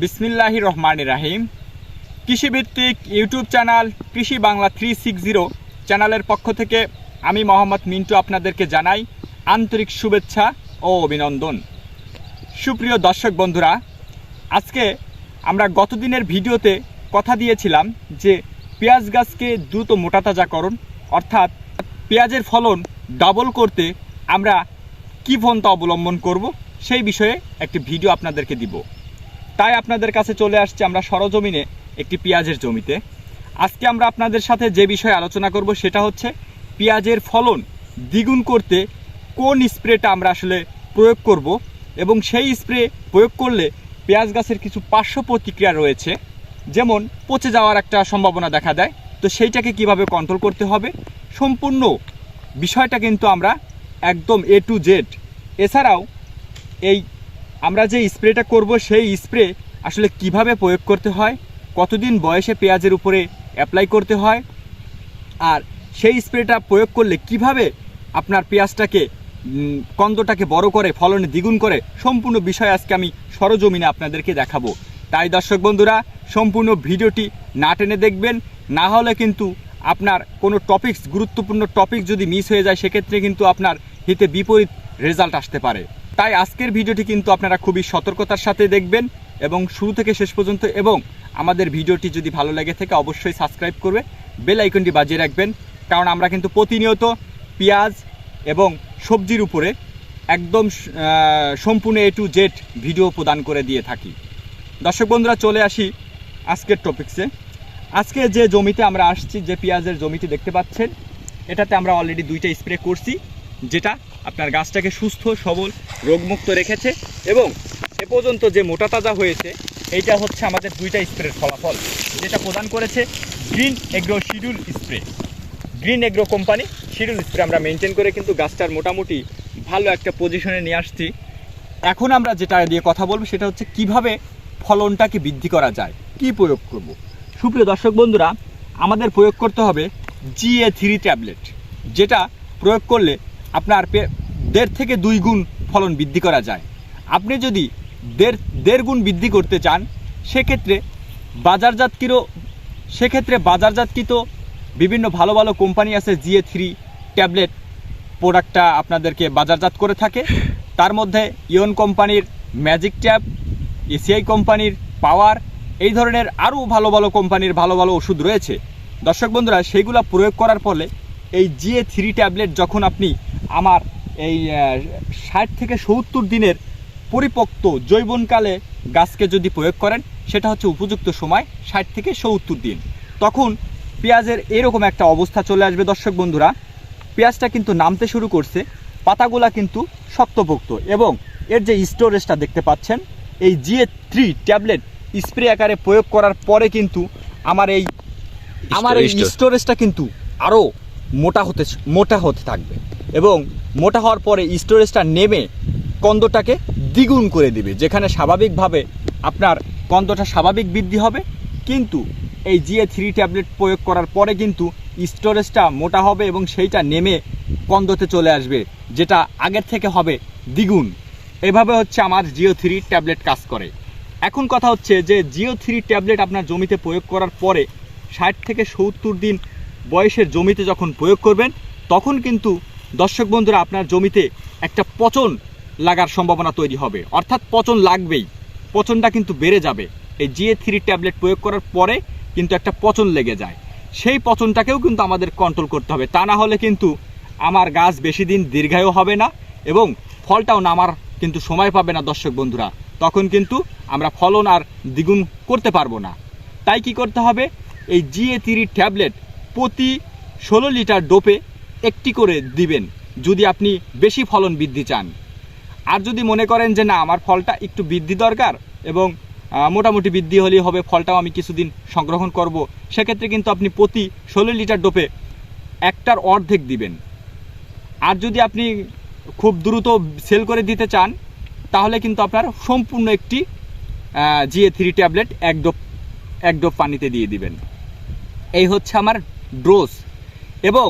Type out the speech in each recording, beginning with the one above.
বিসমিল্লাহি রহমান রাহিম। কৃষিভিত্তিক YouTube channel কৃষি বাংলা থ্রি সিক্স জিরো চ্যানেলের পক্ষ থেকে আমি মোহাম্মদ মিন্টু আপনাদেরকে জানাই আন্তরিক শুভেচ্ছা ও অভিনন্দন। সুপ্রিয় দর্শক বন্ধুরা, আজকে আমরা গতদিনের ভিডিওতে কথা দিয়েছিলাম যে পেঁয়াজ গাছকে দ্রুত মোটাতাজাকরণ অর্থাৎ পেঁয়াজের ফলন ডাবল করতে আমরা কী পন্থা অবলম্বন করব সেই বিষয়ে একটি ভিডিও আপনাদেরকে দিব। তাই আপনাদের কাছে চলে আসছি আমরা সরজমিনে একটি পেঁয়াজের জমিতে। আজকে আমরা আপনাদের সাথে যে বিষয়ে আলোচনা করব সেটা হচ্ছে পেঁয়াজের ফলন দ্বিগুণ করতে কোন স্প্রেটা আমরা আসলে প্রয়োগ করব এবং সেই স্প্রে প্রয়োগ করলে পেঁয়াজ গাছের কিছু পার্শ্ব প্রতিক্রিয়া রয়েছে, যেমন পচে যাওয়ার একটা সম্ভাবনা দেখা দেয়। তো সেইটাকে কীভাবে কন্ট্রোল করতে হবে? সম্পূর্ণ বিষয়টা কিন্তু আমরা একদম এ টু জেড এছাড়াও এই আমরা যে স্প্রেটা করব সেই স্প্রে আসলে কীভাবে প্রয়োগ করতে হয়? কতদিন বয়সে পেঁয়াজের উপরে অ্যাপ্লাই করতে হয়? আর সেই স্প্রেটা প্রয়োগ করলে কীভাবে আপনার পেঁয়াজটাকে কন্দটাকে বড় করে, ফলনে দ্বিগুণ করে, সম্পূর্ণ বিষয় আজকে আমি সরজমিনে আপনাদেরকে দেখাবো। তাই দর্শক বন্ধুরা, সম্পূর্ণ ভিডিওটি না টেনে দেখবেন, না হলে কিন্তু আপনার কোনো টপিকস গুরুত্বপূর্ণ টপিক যদি মিস হয়ে যায়, সেক্ষেত্রে কিন্তু আপনার হিতে বিপরীত রেজাল্ট আসতে পারে। তাই আজকের ভিডিওটি কিন্তু আপনারা খুবই সতর্কতার সাথে দেখবেন এবং শুরু থেকে শেষ পর্যন্ত এবং আমাদের ভিডিওটি যদি ভালো লেগে থাকে অবশ্যই সাবস্ক্রাইব করবে, বেল আইকনটি বাজিয়ে রাখবেন। কারণ আমরা কিন্তু প্রতিনিয়ত পেঁয়াজ এবং সবজির উপরে একদম সম্পূর্ণ এ টু জেড ভিডিও প্রদান করে দিয়ে থাকি। দর্শক বন্ধুরা, চলে আসি আজকের টপিকসে আজকে যে জমিতে আমরা আসছি, যে পেঁয়াজের জমিটি দেখতে পাচ্ছেন, এটাতে আমরা অলরেডি দুইটা স্প্রে করছি, যেটা আপনার গাছটাকে সুস্থ, সবল, রোগমুক্ত রেখেছে এবং এ পর্যন্ত যে মোটা তাজা হয়েছে, এইটা হচ্ছে আমাদের দুইটা স্প্রের ফলাফল। যেটা প্রদান করেছে Green Agro schedule spray. Green Agro company schedule spray আমরা মেনটেন করে কিন্তু গাছটার মোটামুটি ভালো একটা পজিশনে নিয়ে আসছি। এখন আমরা যেটা দিয়ে কথা বলব সেটা হচ্ছে কীভাবে ফলনটাকে বৃদ্ধি করা যায়, কি প্রয়োগ করব। সুপ্রিয় দর্শক বন্ধুরা, আমাদের প্রয়োগ করতে হবে জিএ থ্রি ট্যাবলেট যেটা প্রয়োগ করলে আপনার দেড় থেকে দুই গুণ ফলন বৃদ্ধি করা যায়। আপনি যদি দেড় দেড় গুণ বৃদ্ধি করতে চান, সেক্ষেত্রে বাজারজাতকৃত সেক্ষেত্রে বাজারজাতকৃত বিভিন্ন ভালো ভালো কোম্পানি আছে জিএ থ্রি ট্যাবলেট প্রোডাক্টটা আপনাদেরকে বাজারজাত করে থাকে। তার মধ্যে ইয়ন কোম্পানির ম্যাজিক ট্যাব, এসিআই কোম্পানির পাওয়ার, এই ধরনের আরও ভালো ভালো কোম্পানির ভালো ভালো ওষুধ রয়েছে। দর্শক বন্ধুরা সেইগুলো প্রয়োগ করার ফলে এই জিএ থ্রি ট্যাবলেট যখন আপনি আমার এই ষাট থেকে সত্তর দিনের পরিপক্ত জৈবনকালে গাছকে যদি প্রয়োগ করেন সেটা হচ্ছে উপযুক্ত সময় ষাট থেকে সত্তর দিন। তখন পেঁয়াজের এরকম একটা অবস্থা চলে আসবে দর্শক বন্ধুরা। পেঁয়াজটা কিন্তু নামতে শুরু করছে পাতাগুলা কিন্তু শক্তপোক্ত এবং এর যে স্টোরেজটা দেখতে পাচ্ছেন এই জিএ থ্রি ট্যাবলেট স্প্রে আকারে প্রয়োগ করার পরে কিন্তু আমার এই আমার এই স্টোরেজটা কিন্তু আরও মোটা হতে মোটা হতে থাকবে। এবং মোটা হওয়ার পরে স্টোরেজটা নেমে কন্দটাকে দ্বিগুণ করে দিবে, যেখানে স্বাভাবিকভাবে আপনার কন্দটা স্বাভাবিক বৃদ্ধি হবে। কিন্তু এই জিএ থ্রি ট্যাবলেট প্রয়োগ করার পরে কিন্তু স্টোরেজটা মোটা হবে এবং সেইটা নেমে কন্দতে চলে আসবে, যেটা আগের থেকে হবে দ্বিগুণ। এভাবে হচ্ছে আমার জিও থ্রি ট্যাবলেট কাজ করে। এখন কথা হচ্ছে যে জিও থ্রি ট্যাবলেট আপনার জমিতে প্রয়োগ করার পরে ষাট থেকে সত্তর দিন বয়সের জমিতে যখন প্রয়োগ করবেন, তখন কিন্তু দর্শক বন্ধুরা আপনার জমিতে একটা পচন লাগার সম্ভাবনা তৈরি হবে। অর্থাৎ পচন লাগবেই। পচনটা কিন্তু বেড়ে যাবে। এই জিএ থ্রি ট্যাবলেট প্রয়োগ করার পরে কিন্তু একটা পচন লেগে যায়। সেই পচনটাকেও কিন্তু আমাদের কন্ট্রোল করতে হবে। তা না হলে কিন্তু আমার গাছ বেশি দিন দীর্ঘায়ু হবে না এবং ফলটাও নামার কিন্তু সময় পাবে না দর্শক বন্ধুরা। তখন কিন্তু আমরা ফলন আর দ্বিগুণ করতে পারব না। তাই কি করতে হবে? এই জিএ থ্রি ট্যাবলেট প্রতি ষোলো লিটার ডোপে একটি করে দিবেন, যদি আপনি বেশি ফলন বৃদ্ধি চান। আর যদি মনে করেন যে না, আমার ফলটা একটু বৃদ্ধি দরকার এবং মোটামুটি বৃদ্ধি হলেই হবে, ফলটাও আমি কিছুদিন সংগ্রহণ করব, সেক্ষেত্রে কিন্তু আপনি প্রতি ষোলো লিটার ডোপে একটার অর্ধেক দিবেন। আর যদি আপনি খুব দ্রুত সেল করে দিতে চান, তাহলে কিন্তু আপনার সম্পূর্ণ একটি জিএ থ্রি ট্যাবলেট এক ডোপ এক ডোপ পানিতে দিয়ে দিবেন। এই হচ্ছে আমার ডোজ এবং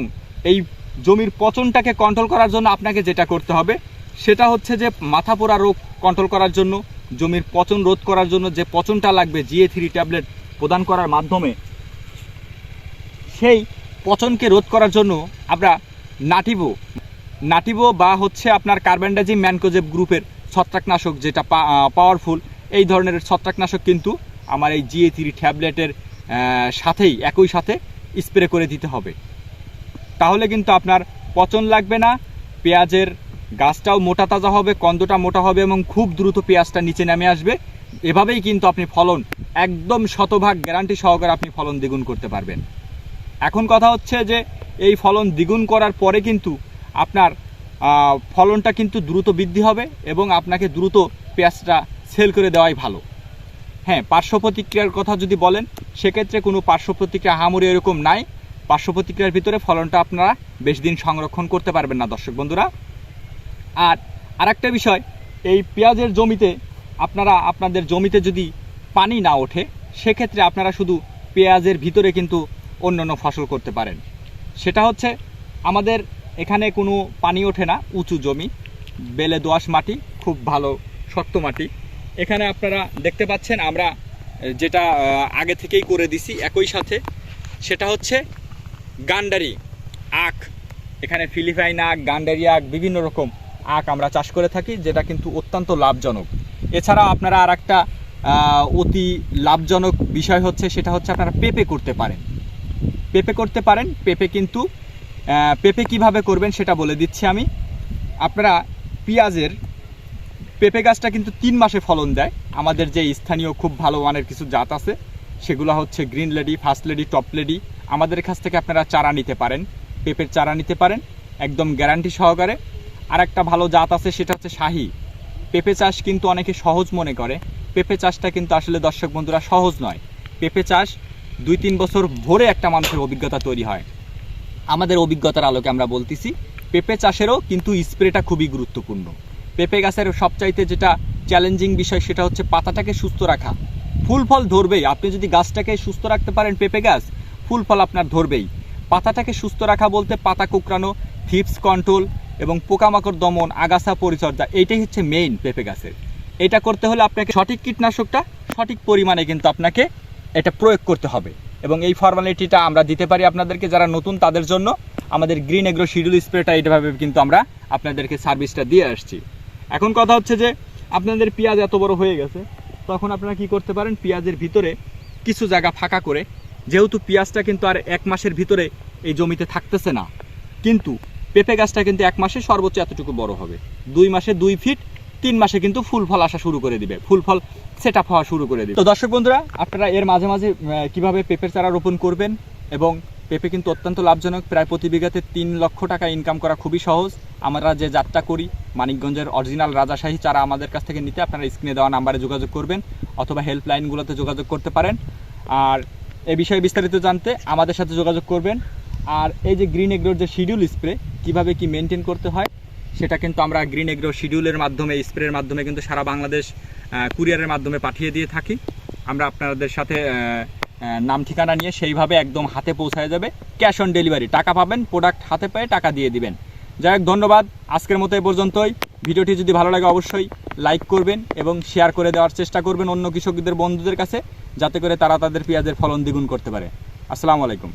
এই জমির পচনটাকে কন্ট্রোল করার জন্য আপনাকে যেটা করতে হবে, সেটা হচ্ছে যে মাথা পোড়া রোগ কন্ট্রোল করার জন্য, জমির পচন রোধ করার জন্য যে পচনটা লাগবে জিএ থ্রি ট্যাবলেট প্রদান করার মাধ্যমে, সেই পচনকে রোধ করার জন্য আমরা নাটিভো নাটিভো বা হচ্ছে আপনার কার্বেন্ডাজিম ম্যানকোজেব গ্রুপের ছত্রাকনাশক যেটা পাওয়ারফুল এই ধরনের ছত্রাকনাশক কিন্তু আমার এই জিএ থ্রি ট্যাবলেটের সাথেই, একই সাথে স্প্রে করে দিতে হবে। তাহলে কিন্তু আপনার পচন লাগবে না, পেঁয়াজের গাছটাও মোটা তাজা হবে, কন্দটা মোটা হবে এবং খুব দ্রুত পেঁয়াজটা নিচে নেমে আসবে। এভাবেই কিন্তু আপনি ফলন একদম শতভাগ গ্যারান্টি সহকারে আপনি ফলন দ্বিগুণ করতে পারবেন। এখন কথা হচ্ছে যে, এই ফলন দ্বিগুণ করার পরে কিন্তু আপনার ফলনটা কিন্তু দ্রুত বৃদ্ধি হবে এবং আপনাকে দ্রুত পেঁয়াজটা সেল করে দেওয়াই ভালো। হ্যাঁ পার্শ্ব প্রতিক্রিয়ার কথা যদি বলেন, সেক্ষেত্রে কোনো পার্শ্ব প্রতিক্রিয়া হামুরি এরকম নাই। পার্শ্ব প্রতিক্রিয়ার ভিতরে ফলনটা আপনারা বেশ দিন সংরক্ষণ করতে পারবেন না, দর্শক বন্ধুরা। আর আরেকটা বিষয়, এই পেঁয়াজের জমিতে আপনারা, আপনাদের জমিতে যদি পানি না ওঠে, সেক্ষেত্রে আপনারা শুধু পেঁয়াজের ভিতরে কিন্তু অন্য অন্য ফসল করতে পারেন। সেটা হচ্ছে, আমাদের এখানে কোনো পানি ওঠে না, উঁচু জমি, বেলে দোআঁশ মাটি, খুব ভালো শক্ত মাটি। এখানে আপনারা দেখতে পাচ্ছেন, আমরা যেটা আগে থেকেই করে দিছি একই সাথে, সেটা হচ্ছে গান্ডারি আখ। এখানে ফিলিপাইন আখ, গান্ডারি আখ, বিভিন্ন রকম আখ আমরা চাষ করে থাকি, যেটা কিন্তু অত্যন্ত লাভজনক। এছাড়া আপনারা আর একটা অতি লাভজনক বিষয় হচ্ছে, সেটা হচ্ছে আপনারা পেঁপে করতে পারেন। পেঁপে করতে পারেন, পেঁপে কিন্তু পেঁপে কীভাবে করবেন সেটা বলে দিচ্ছি আমি। আপনারা পেঁয়াজের পেঁপে গাছটা কিন্তু তিন মাসে ফলন দেয়। আমাদের যে স্থানীয় খুব ভালো মানের কিছু জাত আছে, সেগুলো হচ্ছে Green Lady, First Lady, Top Lady. আমাদের কাছ থেকে আপনারা চারা নিতে পারেন, পেঁপের চারা নিতে পারেন, একদম গ্যারান্টি সহকারে। আর একটা ভালো জাত আছে, সেটা হচ্ছে শাহি। পেঁপে চাষ কিন্তু অনেকে সহজ মনে করে। পেঁপে চাষটা কিন্তু আসলে দর্শক বন্ধুরা সহজ নয়। পেঁপে চাষ দুই তিন বছর ভরে একটা মানুষের অভিজ্ঞতা তৈরি হয়। আমাদের অভিজ্ঞতার আলোকে আমরা বলতেছি, পেঁপে চাষেরও কিন্তু স্প্রেটা খুবই গুরুত্বপূর্ণ। পেঁপে গাছের সবচাইতে যেটা চ্যালেঞ্জিং বিষয় সেটা হচ্ছে পাতাটাকে সুস্থ রাখা। ফুল ফল ধরবেই। আপনি যদি গাছটাকে সুস্থ রাখতে পারেন পেঁপে গাছ, ফুল ফল আপনার ধরবেই। পাতাটাকে সুস্থ রাখা বলতে পাতা কুকরানো থিপস কন্ট্রোল এবং পোকামাকড় দমন, আগাছা পরিচর্যা, এইটাই হচ্ছে মেইন পেঁপে গাছের। এটা করতে হলে আপনাকে সঠিক কীটনাশকটা সঠিক পরিমাণে কিন্তু আপনাকে এটা প্রয়োগ করতে হবে। এবং এই ফর্মালিটিটা আমরা দিতে পারি আপনাদেরকে যারা নতুন তাদের জন্য। আমাদের গ্রিন এগ্রো শিডিউল স্প্রেটা এইভাবে কিন্তু আমরা আপনাদেরকে সার্ভিসটা দিয়ে আসছি। এখন কথা হচ্ছে যে, আপনাদের পেঁয়াজ এত বড় হয়ে গেছে, তখন আপনারা কি করতে পারেন? পেঁয়াজের ভিতরে কিছু জায়গা ফাঁকা করে, যেহেতু পেঁয়াজটা কিন্তু আর এক মাসের ভিতরে এই জমিতে থাকতেছে না, কিন্তু পেঁপে গাছটা কিন্তু এক মাসে সর্বোচ্চ এতটুকু বড় হবে। দুই মাসে দুই ফিট, তিন মাসে কিন্তু ফুল ফল আসা শুরু করে দিবে, ফুল ফল সেট আপ হওয়া শুরু করে দিবে। তো দর্শক বন্ধুরা, আপনারা এর মাঝে মাঝে কীভাবে পেঁপের চারা রোপণ করবেন এবং পেঁপে কিন্তু অত্যন্ত লাভজনক। প্রায় প্রতি বিঘাতে তিন লক্ষ টাকা ইনকাম করা খুবই সহজ। আমরা যে যাত্রা করি, মানিকগঞ্জের অরিজিনাল রাজাশাহী চারা আমাদের কাছ থেকে নিতে আপনারা স্ক্রিনে দেওয়া নাম্বারে যোগাযোগ করবেন অথবা হেল্পলাইনগুলোতে যোগাযোগ করতে পারেন। আর এ বিষয়ে বিস্তারিত জানতে আমাদের সাথে যোগাযোগ করবেন। আর এই যে গ্রিন এগ্রোর যে শিডিউল স্প্রে কীভাবে কি মেনটেন করতে হয়, সেটা কিন্তু আমরা গ্রিন এগ্রো শিডিউলের মাধ্যমে স্প্রের মাধ্যমে কিন্তু সারা বাংলাদেশ কুরিয়ারের মাধ্যমে পাঠিয়ে দিয়ে থাকি। আমরা আপনাদের সাথে নাম ঠিকানা নিয়ে সেইভাবে একদম হাতে পৌঁছায় যাবে। ক্যাশ অন ডেলিভারি টাকা পাবেন প্রোডাক্ট হাতে পেয়ে টাকা দিয়ে দিবেন। যাই হোক, ধন্যবাদ। আজকের মতো এ পর্যন্তই। ভিডিওটি যদি ভালো লাগে, অবশ্যই লাইক করবেন এবং শেয়ার করে দেওয়ার চেষ্টা করবেন অন্য কৃষকদের বন্ধুদের কাছে, যাতে করে তারা তাদের পেঁয়াজের ফলন দ্বিগুণ করতে পারে। আসসালামু আলাইকুম।